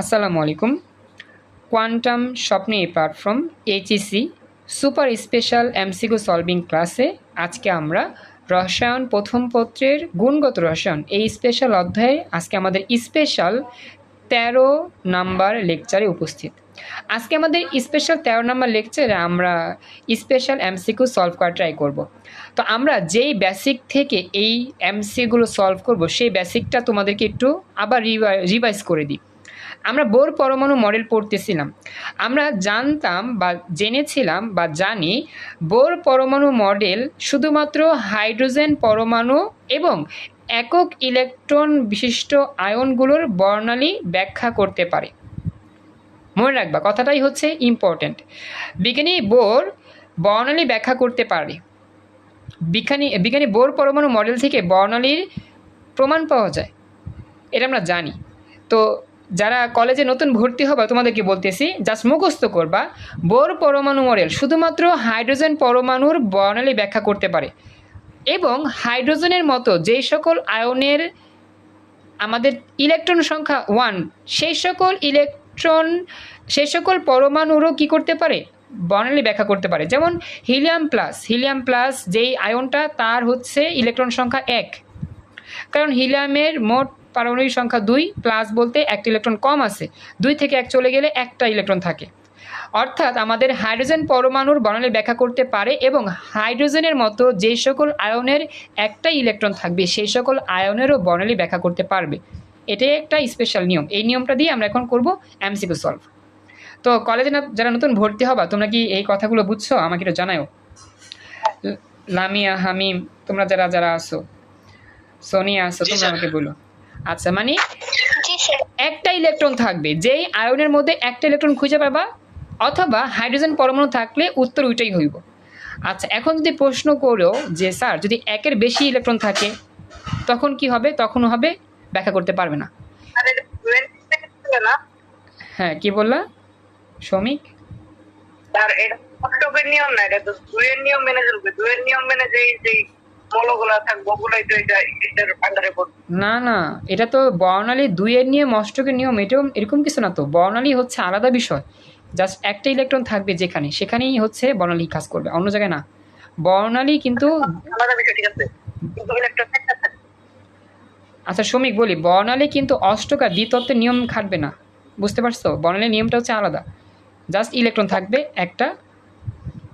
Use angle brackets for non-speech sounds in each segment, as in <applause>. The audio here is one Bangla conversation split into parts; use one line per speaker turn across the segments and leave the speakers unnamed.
আসসালামু আলাইকুম। কোয়ান্টাম স্বপ্নে এই platform HEC super special MCQ solving ক্লাসে আজকে আমরা রসায়ন প্রথম পত্রের গুণগত রসায়ন, এই স্পেশাল অধ্যায়ে আজকে আমাদের স্পেশাল তেরো নাম্বার লেকচারে উপস্থিত। আজকে আমাদের স্পেশাল তেরো নাম্বার লেকচারে আমরা স্পেশাল এমসিকিউ সলভ করা ট্রাই করব। তো আমরা যেই বেসিক থেকে এই এমসিগুলো সলভ করব, সেই বেসিকটা তোমাদেরকে একটু আবার রিভাইজ করে দিই। আমরা বোর পরমাণু মডেল পড়তেছিলাম। আমরা জানতাম বা জেনেছিলাম বা জানি বোর পরমাণু মডেল শুধুমাত্র হাইড্রোজেন পরমাণু এবং একক ইলেকট্রন বিশিষ্ট আয়নগুলোর বর্ণালী ব্যাখ্যা করতে পারে। মনে রাখবা, কথাটাই হচ্ছে ইম্পর্ট্যান্ট বিজ্ঞানী বোর বর্ণালী ব্যাখ্যা করতে পারে। বিজ্ঞানী বিজ্ঞানী বোর পরমাণু মডেল থেকে বর্ণালীর প্রমাণ পাওয়া যায়। এটা আমরা জানি। তো যারা কলেজে নতুন ভর্তি হবে, তোমাদেরকে বলতেছি জাস্ট মুখস্থ করবা, বোর পরমাণু মডেল শুধুমাত্র হাইড্রোজেন পরমাণুর বর্ণালী ব্যাখ্যা করতে পারে। এবং হাইড্রোজেনের মতো যেই সকল আয়নের আমাদের ইলেকট্রন সংখ্যা ওয়ান, সেই সকল ইলেকট্রন, সেই সকল পরমাণুরও কী করতে পারে? বর্ণালী ব্যাখ্যা করতে পারে। যেমন হিলিয়াম প্লাস হিলিয়াম প্লাস যেই আয়নটা তার হচ্ছে ইলেকট্রন সংখ্যা এক। কারণ হিলিয়ামের মোট পারমাণবিক সংখ্যা দুই প্লাস বলতে একটা ইলেকট্রন কম আছে। দুই থেকে এক চলে গেলে একটা ইলেকট্রন থাকে। অর্থাৎ আমাদের হাইড্রোজেন পরমাণুর বর্ণালী ব্যাখ্যা করতে পারে এবং হাইড্রোজেনের মতো যে সকল আয়নের একটা ইলেকট্রন থাকবে সেই সকল আয়নেরও বর্ণালী ব্যাখ্যা করতে পারবে। এটাই একটা স্পেশাল নিয়ম। এই নিয়মটা দিয়ে আমরা এখন করব এমসিকিউ সলভ তো কলেজে না যারা নতুন ভর্তি হবা তোমরা কি এই কথাগুলো বুঝছ? আমাকে একটু জানাও লামিয়া হামিম তোমরা যারা যারা আসো সোনিয়া আসো তোমরা আমাকে বলো। আচ্ছা মানে একটা ইলেকট্রন থাকবে যেই আয়নের মধ্যে একটা ইলেকট্রন খুঁজে পাবা অথবা হাইড্রোজেন পরমাণু থাকলে উত্তর ওইটাই হইব। আচ্ছা এখন যদি প্রশ্ন করো যে স্যার যদি একের বেশি ইলেকট্রন থাকে তখন কি হবে? তখন হবে? ব্যাখ্যা করতে পারবে না।
আরে twenty second ছিল না?
হ্যাঁ কি বললা? শ্রমিক?
আর এটা নিয়ম না এটা তো দুইয়ের নিয়ম মেনে চলবে। দুইয়ের নিয়ম মেনে যেই যেই
না না এটা তো বর্ণালী দুইয়ের নিয়ম অষ্টকের নিয়ম এটাও এরকম কিছু না তো। বর্ণালী হচ্ছে আলাদা বিষয়। জাস্ট একটা ইলেকট্রন থাকবে যেখানে সেখানেই হচ্ছে বর্ণালী কাজ করবে অন্য জায়গায় না। বর্ণালী কিন্তু আচ্ছা শ্রমিক বলি বর্ণালী কিন্তু অষ্টক আর দ্বিতত্ত্বের নিয়ম খাটবে না। বুঝতে পারছ? বর্ণালীর নিয়মটা হচ্ছে আলাদা। জাস্ট ইলেকট্রন থাকবে একটা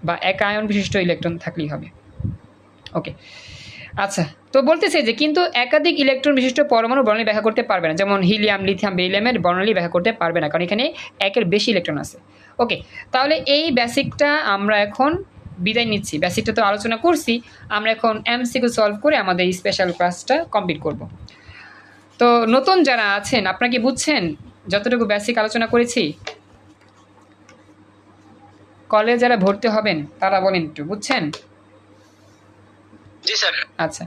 বা এক আয়ন বিশিষ্ট ইলেকট্রন থাকলেই হবে। ওকে আচ্ছা তো বলতেছে যে কিন্তু একাধিক ইলেকট্রন বিশিষ্ট পরমাণু বর্ণালী ব্যাখ্যা করতে পারবে না। যেমন হিলিয়াম লিথিয়াম বেলিয়ামের বর্ণালী ব্যাখ্যা করতে পারবে না, কারণ এখানে একের বেশি ইলেকট্রন আছে। ওকে তাহলে এই বেসিকটা আমরা এখন বিদায় নিচ্ছি। বেসিকটা তো আলোচনা করছি, আমরা এখন এমসিকিউ সলভ করে আমাদের স্পেশাল ক্লাসটা কমপ্লিট করব। তো নতুন যারা আছেন, আপনারা কি বুঝছেন যতটুকু বেসিক আলোচনা করেছি? কলেজ যারা ভর্তি হবেন, তারা বলেন একটু, বুঝছেন?
জি স্যার।
আচ্ছা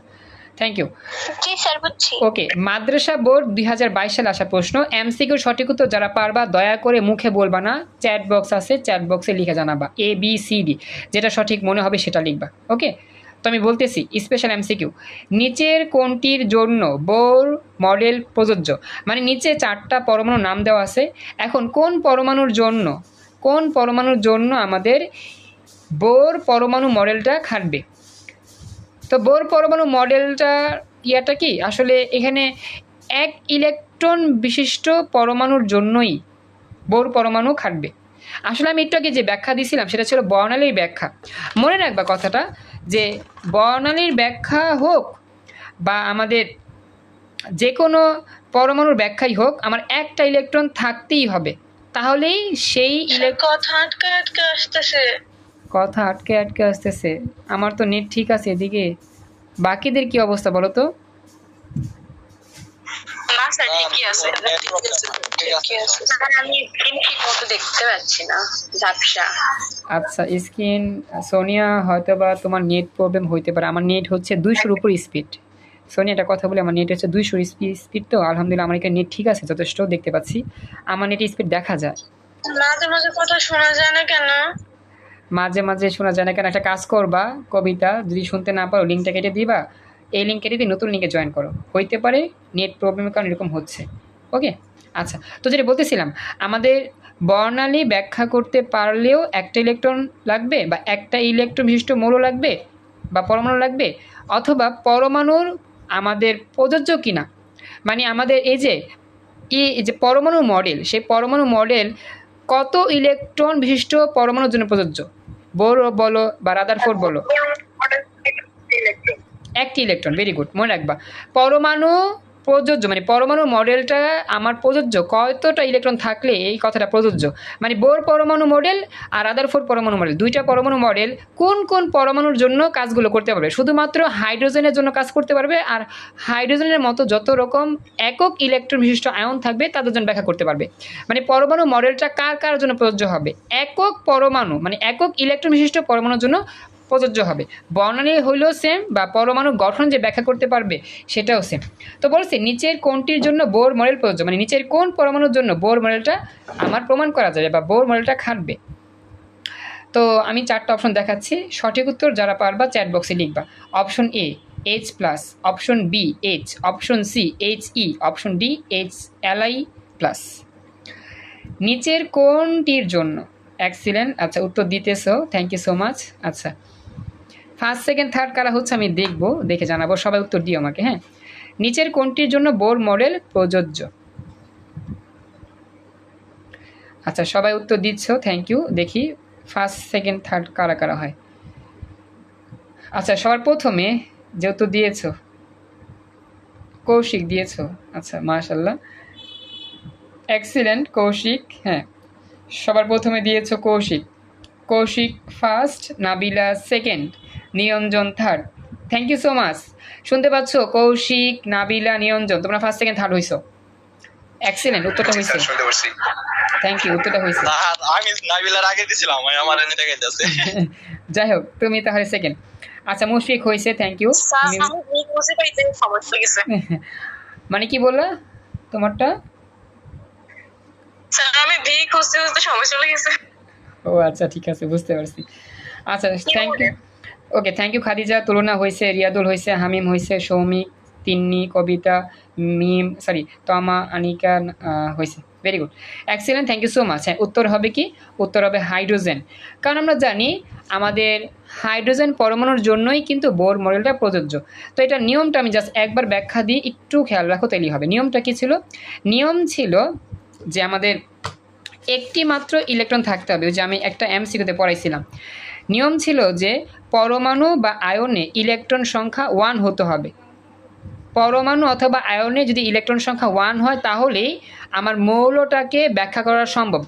থ্যাংক ইউ
জি স্যার বুঝছি।
ওকে মাদ্রাসা বোর্ড দুই হাজার বাইশ সালে আসা প্রশ্ন এমসিকিউর সঠিক উত্তর যারা পারবা দয়া করে মুখে বলবা না চ্যাট বক্স আছে চ্যাট বক্সে লিখে জানাবা এ বি সি ডি যেটা সঠিক মনে হবে সেটা লিখবা ওকে তো আমি বলতেছি স্পেশাল এমসিকিউ নিচের কোনটির জন্য বোর মডেল প্রযোজ্য? মানে নিচে চারটা পরমাণুর নাম দেওয়া আছে এখন কোন পরমাণুর জন্য কোন পরমাণুর জন্য আমাদের বোর পরমাণু মডেলটা খাটবে? তো বোর পরমাণু মডেলটা ইয়াটা কি? আসলে এখানে এক ইলেকট্রন বিশিষ্ট পরমাণুর জন্যই বোর পরমাণু খাটবে। আসলে আমি একটু আগে যে ব্যাখ্যা দিয়েছিলাম সেটা ছিল বর্ণালীর ব্যাখ্যা। মনে রাখবা কথাটা যে বর্ণালীর ব্যাখ্যা হোক বা আমাদের যে কোনো পরমাণুর ব্যাখ্যাই হোক আমার একটা ইলেকট্রন থাকতেই হবে। তাহলেই সেই ইলেক
কথা আটকে আটকে আসতেছে।
কথা আটকে আটকে আসতেছে। আমার তো নেট ঠিক আছে এদিকে। বাকিদের কি অবস্থা বলো তো?
ঝাপসা।
আচ্ছা স্ক্রিন সোনিয়া হয়তো বা তোমার নেট প্রবলেম হইতে পারে। আমার নেট হচ্ছে দুইশোর উপর স্পিড সোনিয়া একটা কথা বলি আমার নেট হচ্ছে দুইশোর স্পিড তো। আলহামদুলিল্লাহ আমার এখানে নেট ঠিক আছে যথেষ্ট দেখতে পাচ্ছি। আমার নেট স্পিড দেখা যায়।
মাঝে মাঝে কথা শোনা যায় না কেন?
মাঝে মাঝে শোনা যায় না, কেন একটা কাজ করবা, কবিতা যদি শুনতে না পারো লিঙ্কটা কেটে দিবা, এই লিঙ্ক কেটে দিয়ে নতুন লিঙ্কে জয়েন করো। হইতে পারে নেট প্রবলেমের কারণে এরকম হচ্ছে। ওকে আচ্ছা তো যেটা বলতেছিলাম, আমাদের বর্ণালী ব্যাখ্যা করতে পারলেও একটা ইলেকট্রন লাগবে বা একটা ইলেকট্রন বিশিষ্ট মৌল লাগবে বা পরমাণু লাগবে, অথবা পরমাণুর আমাদের প্রযোজ্য কিনা? মানে আমাদের এই যে এই যে পরমাণু মডেল সেই পরমাণু মডেল কত ইলেকট্রন বিশিষ্ট পরমাণুর জন্য প্রযোজ্য? বোর বলো বা রাদারফোর্ড বলো একটি ইলেকট্রন ভেরি গুড মনে রাখবা পরমাণু প্রযোজ্য মানে পরমাণু মডেলটা আমার প্রযোজ্য। কতটা ইলেকট্রন থাকলে এই কথাটা প্রযোজ্য? মানে বোর পরমাণু মডেল আর আদার ফোর পরমাণু মডেল। দুইটা পরমাণু মডেল কোন কোন পরমাণুর জন্য কাজগুলো করতে পারবে? শুধুমাত্র হাইড্রোজেনের জন্য কাজ করতে পারবে আর হাইড্রোজেনের মতো যত রকম একক ইলেকট্রন বিশিষ্ট আয়ন থাকবে তাদের জন্য ব্যাখ্যা করতে পারবে। মানে পরমাণু মডেলটা কার কার জন্য প্রযোজ্য হবে? একক পরমাণু মানে একক ইলেকট্রন বিশিষ্ট পরমাণুর জন্য প্রযোজ্য হবে। বর্ণালী হইলেও সেম বা পরমাণু গঠন যে ব্যাখ্যা করতে পারবে, সেটাও সেম তো বলছি, নিচের কোনটির জন্য বোর মডেল প্রযোজ্য। মানে নিচের কোন পরমাণুর জন্য বোর মডেলটা আমার প্রমাণ করা যাবে বা বোর মডেলটা খাটবে। তো আমি চারটা অপশন দেখাচ্ছি। সঠিক উত্তর যারা পারবা চ্যাট বক্সে লিখবা। Option A H plus option B H option C H E option D H L I plus নিচের কোনটির জন্য। এক্সিলেন্ট আচ্ছা উত্তর দিতেছো। থ্যাংক ইউ সো মাচ আচ্ছা। ফার্স্ট সেকেন্ড থার্ড কারা হচ্ছে আমি দেখব, দেখে জানাব। সবাই উত্তর দিও আমাকে হ্যাঁ? নিচের কোনটির জন্য বোর মডেল প্রযোজ্য? আচ্ছা সবাই উত্তর দিচ্ছ থ্যাংক ইউ দেখি। ফার্স্ট সেকেন্ড থার্ড কারা কারা হয়? আচ্ছা সবার প্রথমে যেহেতু দিয়েছ, কৌশিক দিয়েছ। আচ্ছা মাশাল্লাহ এক্সিলেন্ট কৌশিক হ্যাঁ। সবার প্রথমে দিয়েছ Koushik. Koushik first Nabila second Niranjan third thank you so much শুনতে পাচ্ছ? কৌশিক নাবিলা নিরঞ্জন তোমরা ফার্স্ট সেকেন্ড থার্ড হইছো। এক্সিলেন্ট উত্তরটা
পারছি।
থ্যাংক ইউ উত্তরটা হয়েছে
আমি নাবিলার আগে দিছিলাম আমি আমার এনে দেখাইতেছে। <laughs>
যাই হোক তুমি তাহলে সেকেন্ড আচ্ছা মুশফিক হয়েছে থ্যাংক ইউ মানে কি বললা তোমারটা?
স্যার আমি ভি খুঁজতে খুঁজতে সমস্যা লেগেছে
ও আচ্ছা ঠিক আছে বুঝতে পারছি। আচ্ছা thank you okay thank you Khadija Tulona হয়েছে রিয়াদুল হয়েছে হামিম হয়েছে সৌমিক তিন্নি কবিতা মিম সরি তমা আনিকা হয়েছে very good excellent thank you so much হ্যাঁ উত্তর হবে কি? উত্তর হবে হাইড্রোজেন। কারণ আমরা জানি আমাদের হাইড্রোজেন পরমাণুর জন্যই কিন্তু বোর মডেলটা প্রযোজ্য। তো এটা নিয়মটা আমি জাস্ট একবার ব্যাখ্যা দিই, একটু খেয়াল রাখো তাইলেই হবে। নিয়মটা কি ছিল? নিয়ম ছিল যে আমাদের একটি মাত্র ইলেকট্রন থাকতে হবে যে আমি একটা এমসিকিউতে পড়াইছিলাম। নিয়ম ছিল যে পরমাণু বা আয়নে ইলেকট্রন সংখ্যা ওয়ান হতে হবে। পরমাণু অথবা আয়নে যদি ইলেকট্রন সংখ্যা ওয়ান হয়, তাহলেই আমার মৌলটাকে ব্যাখ্যা করা সম্ভব।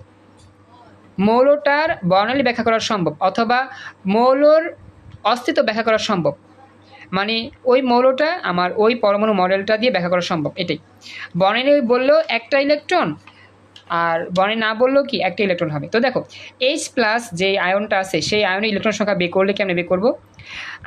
মৌলটার বর্ণালী ব্যাখ্যা করা সম্ভব, অথবা মৌলর অস্তিত্ব ব্যাখ্যা করা সম্ভব। মানে ওই মৌলটা আমার ওই পরমাণু মডেলটা দিয়ে ব্যাখ্যা করা সম্ভব, এটাই। বর্ণালী বললেও একটা ইলেকট্রন আর বনে না বললেও কি একটা ইলেকট্রন হবে। তো দেখো এইচ প্লাস যে আয়নটা আছে, সেই আয়নের ইলেকট্রন সংখ্যা বের করলে কেমন বের করব?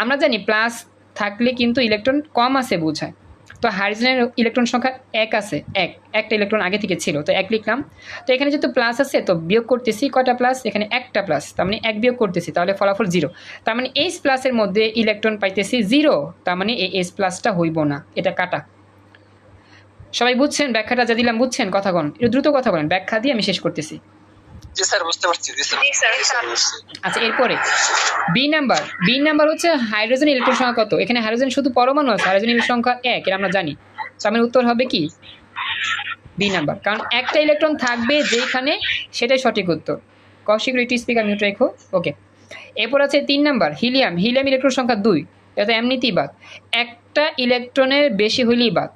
আমরা জানি প্লাস থাকলে কিন্তু ইলেকট্রন কম আছে বোঝায়। তো হাইড্রোজেনের ইলেকট্রন সংখ্যা এক আছে, এক, একটা ইলেকট্রন আগে থেকে ছিল, তো এক লিখলাম। তো এখানে যেহেতু প্লাস আছে, তো বিয়োগ করতেছি, কয়টা প্লাস এখানে একটা প্লাস তার মানে এক বিয়োগ করতেছি, তাহলে ফলাফল জিরো তার মানে এইচ প্লাসের মধ্যে ইলেকট্রন পাইতেছি জিরো তার মানে এই এইচ প্লাসটা হইব না, এটা কাটা। সবাই বুঝছেন? ব্যাখ্যাটা যা দিলাম বুঝছেন? কথা কন একটু দ্রুত কথা বলেন। ব্যাখ্যা দিয়ে আমি শেষ করতেছি।
জি স্যার বুঝতে পারছি জি স্যার।
আচ্ছা এরপরে। বি নাম্বার বি নাম্বার হচ্ছে হাইড্রোজেন ইলেকট্রন সংখ্যা কত? এখানে হাইড্রোজেন শুধু পরমাণু আছে হাইড্রোজেন ইলেকট্রন সংখ্যা এক এটা আমরা জানি। তো আমার উত্তর হবে কি? বি নাম্বার কারণ একটা ইলেকট্রন থাকবে যেখানে সেটাই সঠিক উত্তর। কৌশিক রিটি স্পিকার মিউট রেখো। ওকে এরপর আছে তিন নাম্বার হিলিয়াম হিলিয়াম ইলেকট্রন সংখ্যা দুই। এটা এমনিতেই বাদ। একটা ইলেকট্রনের বেশি হইলেই বাদ।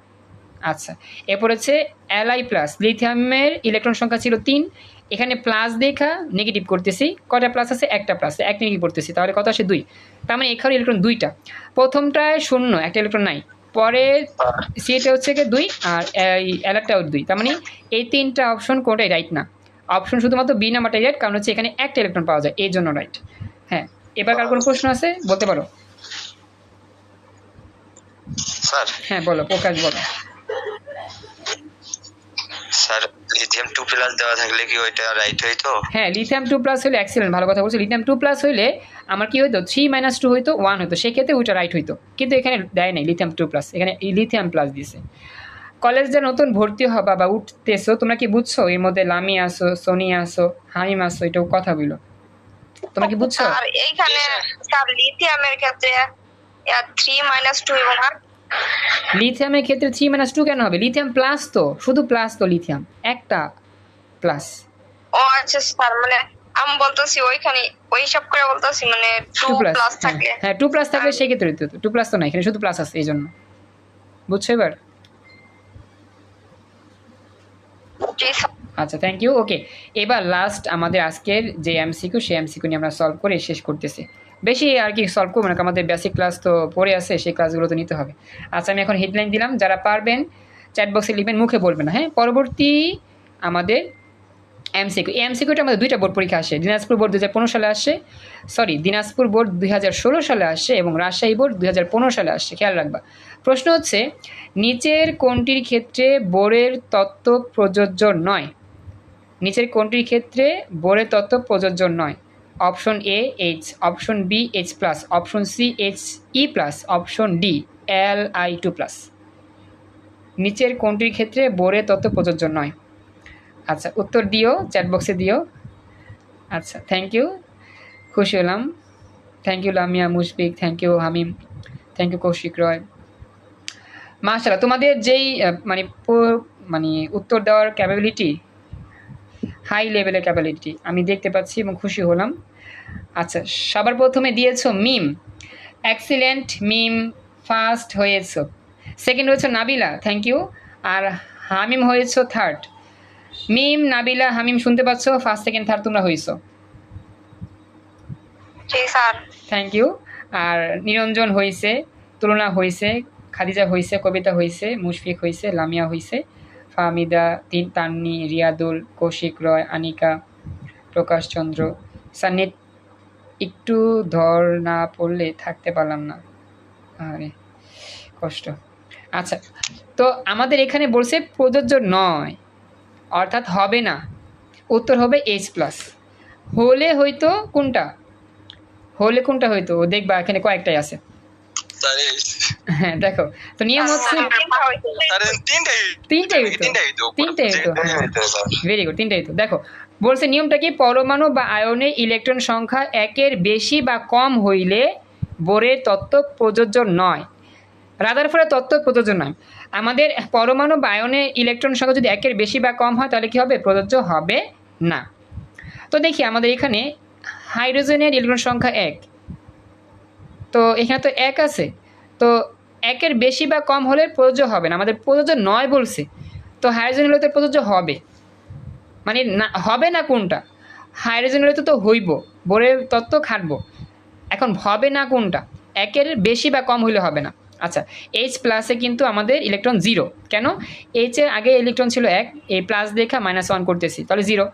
আচ্ছা। এরপর হচ্ছে এলআই প্লাস লিথিয়ামের ইলেকট্রন সংখ্যা ছিল তিন। এখানে প্লাস দেখা নেগেটিভ করতেছি। কটা প্লাস আছে? একটা প্লাস এক নেগেটিভ করতেছি? তাহলে কত আসে? দুই। তার মানে এখানে ইলেকট্রন দুইটা। প্রথমটায় শূন্য একটা ইলেকট্রন নাই। পরে সিটা হচ্ছে কি দুই আর এই অ্যালার্টটাও দুই। তার মানে এই তিনটা অপশন কোনটাই রাইট না। অপশন শুধুমাত্র বি নাম্বারটাই রাইট কারণ হচ্ছে এখানে একটা ইলেকট্রন পাওয়া যায়। এই জন্য রাইট হ্যাঁ এবার কার কোনো প্রশ্ন আছে? বলতে পারো।
স্যার।
হ্যাঁ বলো প্রকাশ বলো।
স্যার লিথিয়াম টু প্লাস দেওয়া থাকলে কি ওইটা রাইট হইতো?
হ্যাঁ লিথিয়াম টু প্লাস হলে এক্সিলেন্ট ভালো কথা বলছো। লিথিয়াম টু প্লাস হলে আমার কি হইতো? থ্রি মাইনাস টু হইতো ওয়ান হইতো। সেক্ষেত্রে ওইটা রাইট হইতো। কিন্তু এখানে দেয় নাই লিথিয়াম টু প্লাস এখানে লিথিয়াম প্লাস দিয়েছে কলেজ নতুন ভর্তি হবা বা উঠতেছো তোমরা কি বুঝছ? এর মধ্যে লামি আসো সোনি আসো হামিম আসো এটাও কথা বলো। তোমরা কি বুঝছ?
আর এইখানে স্যার। লিথিয়ামের ক্ষেত্রে থ্রি মাইনাস টু এবং আর
লিথিয়ামের ক্ষেত্রে থ্রি মাইনাস টু কেন হবে? লিথিয়াম প্লাস তো শুধু প্লাস তো লিথিয়াম একটা প্লাস
ও আচ্ছা স্যার মানে আমি বলতেছি ওইখানে ওই সব করে বলতেছি মানে
প্লাস
প্লাস থাকে।
হ্যাঁ প্লাস থাকলে সেই ক্ষেত্রে প্লাস তো না এখানে শুধু প্লাস আছে এই জন্য। বুঝছ এবার? আচ্ছা থ্যাংক ইউ ওকে এবার লাস্ট আমাদের আজকের যে এমসিকিউ সেই এমসিকিউ নিয়ে আমরা সলভ করে শেষ করতেছি। বেশি আর কি সলভ করব না আমাদের বেসিক ক্লাস তো পড়ে আছে, সেই ক্লাসগুলো তো নিতে হবে। আচ্ছা আমি এখন হেডলাইন দিলাম, যারা পারবেন চ্যাট বক্সে লিখবেন, মুখে বলবেন না হ্যাঁ? পরবর্তী আমাদের এমসিকিউ এই এমসিকিউটা আমাদের দুইটা বোর্ড পরীক্ষা আসে, দিনাজপুর বোর্ড দু হাজার পনেরো সালে আসে সরি দিনাজপুর বোর্ড দুই হাজার ষোলো সালে আসে এবং রাজশাহী বোর্ড দু হাজার পনেরো সালে আসে, খেয়াল রাখবা। প্রশ্ন হচ্ছে, নিচের কোনটির ক্ষেত্রে বোর্ডের তত্ত্ব প্রযোজ্য নয়? নিচের কোনটির ক্ষেত্রে বোরের তত্ত্ব প্রযোজ্য নয়? Option A H option B H plus option C H E plus option D L I two plus নিচের কোনটির ক্ষেত্রে বোরের তত্ত্ব প্রযোজ্য নয়? আচ্ছা উত্তর দিও চ্যাট বক্সে দিও। আচ্ছা থ্যাংক ইউ খুশি হলাম। Thank you Lamia, Mushfiq thank you Hamim. Thank you Koushik Roy. মাশাল্লাহ তোমাদের যেই মানে মানে উত্তর দেওয়ার ক্যাপাবিলিটি হাই লেভেলের ক্যাপাবিলিটি আমি দেখতে পাচ্ছি এবং খুশি হলাম। আচ্ছা সবার প্রথমে দিয়েছ মিম। এক্সিলেন্ট মিম ফার্স্ট হয়েছো। সেকেন্ড হয়েছে নাবিলা থ্যাংক ইউ আর হামিম হয়েছো থার্ড মিম নাবিলা হামিম শুনতে পাচ্ছ? ফার্স্ট সেকেন্ড থার্ড তোমরা হয়েছো। থ্যাংক ইউ আর নিরঞ্জন হয়েছে তুলনা হয়েছে খাদিজা হয়েছে কবিতা হয়েছে মুশফিক হয়েছে লামিয়া হয়েছে। ফাহমিদা, তিন তান্নি, রিয়াদুল, কৌশিক রয়, আনিকা প্রকাশচন্দ্র সান্নিত একটু ধর না পড়লে থাকতে পারলাম না। আরে, কষ্ট। আচ্ছা তো আমাদের এখানে বলছে প্রযোজ্য নয়, অর্থাৎ হবে না। উত্তর হবে এইচ প্লাস হলে হয়তো কোনটা? হলে কোনটা হয়তো? দেখবা এখানে কয়েকটাই আছে। হ্যাঁ <laughs> দেখো তো নিয়ম হচ্ছে তিনটাই তিনটাই হ্যাঁ ভেরি গুড তিনটাই তো দেখো বলছে নিয়মটা কি? পরমাণু বা আয়নে ইলেকট্রন সংখ্যা একের বেশি বা কম হইলে বোরের তত্ত্ব প্রযোজ্য নয়। রাদারফোর্ডের তত্ত্ব প্রযোজ্য নয়। আমাদের পরমাণু বা আয়নে ইলেকট্রন সংখ্যা যদি একের বেশি বা কম হয় তাহলে কি হবে? প্রযোজ্য হবে না। তো দেখি আমাদের এখানে হাইড্রোজেনের ইলেকট্রন সংখ্যা এক। তো এখানে তো এক আছে। তো একের বেশি বা কম হলে প্রযোজ্য হবে না। আমাদের প্রযোজ্য নয় বলছে। তো হাইড্রোজেন হলে তো প্রযোজ্য হবে। মানে না, হবে না কোনটা? হাইড্রোজেন হলে তো হইব, বোরের তত্ত্ব খাটবো। এখন হবে না কোনটা? একের বেশি বা কম হইলে হবে না। আচ্ছা এইচ প্লাসে কিন্তু আমাদের ইলেকট্রন জিরো কেন? এইচের আগে ইলেকট্রন ছিল এক, এই প্লাস দেখা মাইনাস ওয়ান করতেছি। তাহলে জিরো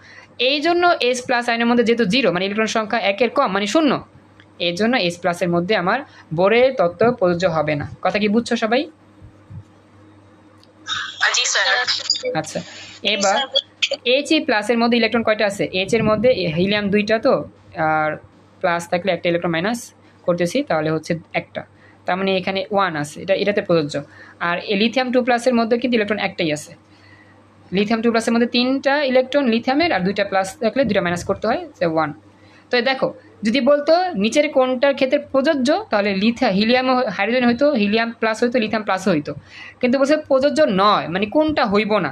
এই জন্য এইচ প্লাস আইনের মধ্যে যেহেতু জিরো মানে ইলেকট্রন সংখ্যা একের কম মানে শূন্য। এই জন্য এইচ প্লাসের মধ্যে আমার বোরের তত্ত্ব প্রযোজ্য হবে না। কথা কি বুঝছ সবাই? আচ্ছা এবার এইচ ই প্লাসের মধ্যে ইলেকট্রন কয়টা আছে? এইচ এর মধ্যে হিলিয়াম দুইটা তো আর প্লাস থাকলে একটা ইলেকট্রন মাইনাস করতেছি তাহলে হচ্ছে একটা। তার মানে এখানে ওয়ান আছে এটা এটাতে প্রযোজ্য। আর লিথিয়াম টু প্লাসের মধ্যে কিন্তু ইলেকট্রন একটাই আছে। লিথিয়াম টু প্লাসের মধ্যে তিনটা ইলেকট্রন লিথিয়ামের আর দুইটা প্লাস থাকলে দুইটা মাইনাস করতে হয় সে ওয়ান তো দেখো যদি বলতো নিচের কোনটার ক্ষেত্রে প্রযোজ্য, তাহলে লিথা হিলিয়াম হাইড্রোজেন হইতো, হিলিয়াম প্লাস হইতো, লিথিয়াম প্লাস হইতো। কিন্তু বলছে প্রযোজ্য নয় মানে কোনটা হইব না,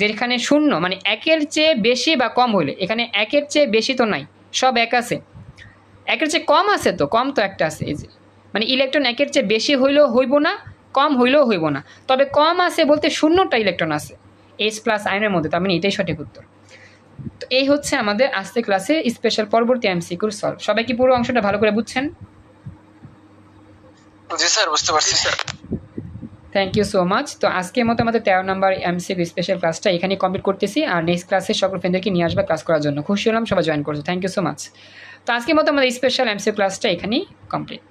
যেখানে শূন্য মানে একের চেয়ে বেশি বা কম হইলে। এখানে একের চেয়ে বেশি তো নাই, সব এক আছে। একের চেয়ে কম আছে তো, কম তো একটা আছে, এই যে। মানে ইলেকট্রন একের চেয়ে বেশি হইলেও হইব না, কম হইলেও হইব না। তবে কম আছে বলতে শূন্যটা ইলেকট্রন আছে এইচ প্লাস আইনের মধ্যে, তার মানে এটাই সঠিক উত্তর। তো এই হচ্ছে আমাদের আজকে ক্লাসে স্পেশাল পরবর্তী এমসিকিউর সলভ সবাই কি পুরো অংশটা ভালো করে বুঝছেন?
জি স্যার বুঝতে পারছি। Sir.
Thank you so much তো আজকের মতো আমাদের তেরো নম্বর এমসিকিউ স্পেশাল ক্লাসটা এখানেই কমপ্লিট করতেছি আর নেক্সট ক্লাসে সকল ফ্রেন্ডদেরকে নিয়ে আসবে ক্লাস করার জন্য। খুশি হলাম সবাই জয়েন করছে। থ্যাংক ইউ সো মাচ তো আজকের মতো আমাদের স্পেশাল এমসিকিউ ক্লাসটা এখানেই কমপ্লিট